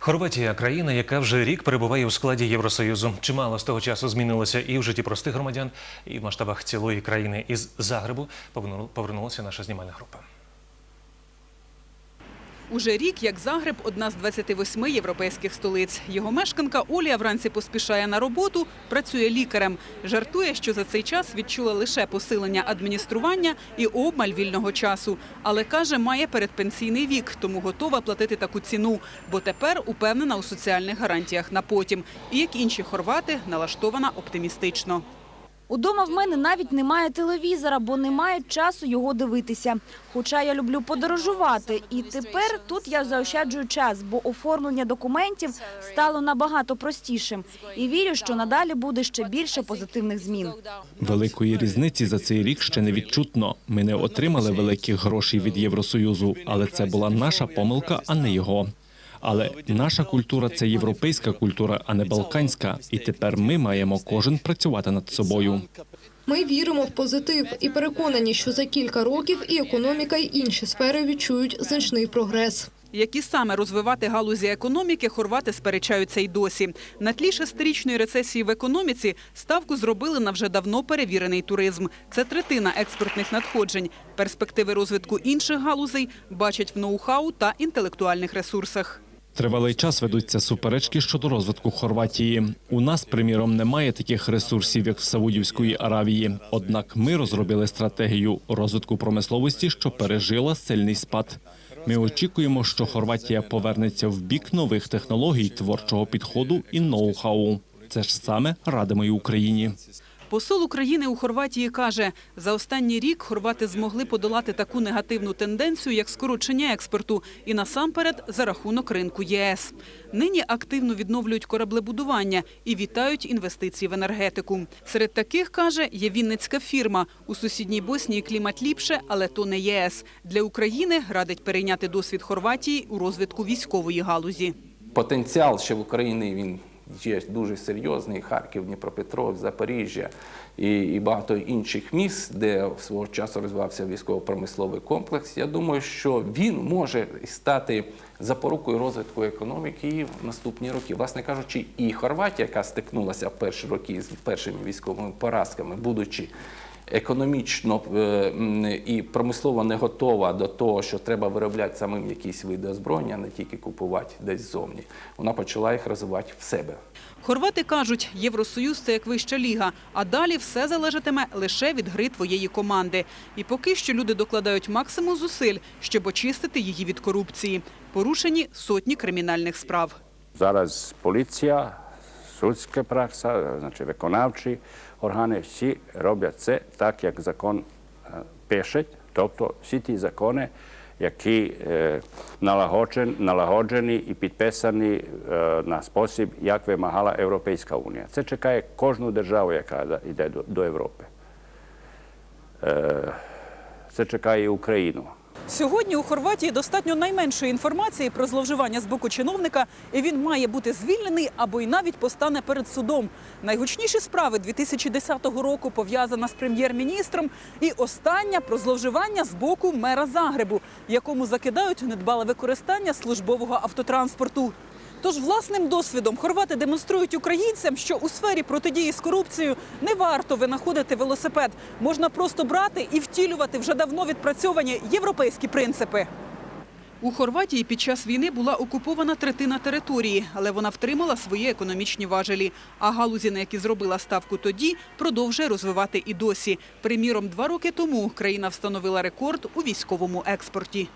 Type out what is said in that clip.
Хорватія країна, яка вже рік перебуває у складі Євросоюзу. Чимало з того часу змінилося і в житті простих громадян, і в масштабах цілої країни. Із Загребу поверну- повернулася наша знімальна група. Уже рік, як Загреб, одна з 28 європейських столиць. Його мешканка Олія вранці поспішає на роботу, працює лікарем. Жартує, що за цей час відчула лише посилення адміністрування і обмаль вільного часу. Але каже, має передпенсійний вік, тому готова платити таку ціну, бо тепер упевнена у соціальних гарантіях на потім. І як інші хорвати, налаштована оптимістично. Удома в мене навіть немає телевізора, бо немає часу його дивитися. Хоча я люблю подорожувати. І тепер тут я заощаджую час, бо оформлення документів стало набагато простішим. І вірю, що надалі буде ще більше позитивних змін. Великої різниці за цей рік ще не відчутно. Ми не отримали великих грошей від Євросоюзу, але це була наша помилка, а не його. Але наша культура це європейська культура, а не балканська. І тепер ми маємо кожен працювати над собою. Ми віримо в позитив і переконані, що за кілька років і економіка, і інші сфери відчують значний прогрес. Які саме розвивати галузі економіки, хорвати сперечаються й досі. На тлі шестирічної рецесії в економіці ставку зробили на вже давно перевірений туризм. Це третина експортних надходжень. Перспективи розвитку інших галузей бачать в ноу-хау та інтелектуальних ресурсах. Тривалий час ведуться суперечки щодо розвитку Хорватії. У нас, приміром, немає таких ресурсів, як в Саудівської Аравії. Однак ми розробили стратегію розвитку промисловості, що пережила сильний спад. Ми очікуємо, що Хорватія повернеться в бік нових технологій, творчого підходу і ноу-хау. Це ж саме радимо й Україні. Посол України у Хорватії каже, за останній рік хорвати змогли подолати таку негативну тенденцію, як скорочення експорту, і насамперед за рахунок ринку ЄС. Нині активно відновлюють кораблебудування і вітають інвестиції в енергетику. Серед таких каже, є вінницька фірма. У сусідній Боснії клімат ліпше, але то не єС. Для України радить перейняти досвід Хорватії у розвитку військової галузі. Потенціал ще в Україні він є дуже серйозний. Харків, Дніпропетров, Запоріжжя і, і багато інших міст, де свого часу розвивався військово-промисловий комплекс. Я думаю, що він може стати запорукою розвитку економіки в наступні роки. Власне кажучи, і Хорватія, яка стикнулася в перші роки з першими військовими поразками, будучи економічно е, і промислово не готова до того, що треба виробляти самим якісь види озброєння, а не тільки купувати десь ззовні. Вона почала їх розвивати в себе. Хорвати кажуть, Євросоюз – це як вища ліга, а далі все залежатиме лише від гри твоєї команди. І поки що люди докладають максимум зусиль, щоб очистити її від корупції. Порушені сотні кримінальних справ. Зараз поліція, судська пракса, значить виконавчі органи, всі роблять це так, як закон пише, тобто всі ті закони, які налагоджен- налагоджені і підписані на спосіб, як вимагала Європейська Унія. Це чекає кожну державу, яка йде до, Європи. Це чекає Україну. Сьогодні у Хорватії достатньо найменшої інформації про зловживання з боку чиновника, і він має бути звільнений або й навіть постане перед судом. Найгучніші справи 2010 року пов'язана з прем'єр-міністром, і остання про зловживання з боку мера Загребу, якому закидають недбале використання службового автотранспорту. Тож власним досвідом хорвати демонструють українцям, що у сфері протидії з корупцією не варто винаходити велосипед. Можна просто брати і втілювати вже давно відпрацьовані європейські принципи. У Хорватії під час війни була окупована третина території, але вона втримала свої економічні важелі. А галузі, на які зробила ставку тоді, продовжує розвивати і досі. Приміром, два роки тому країна встановила рекорд у військовому експорті.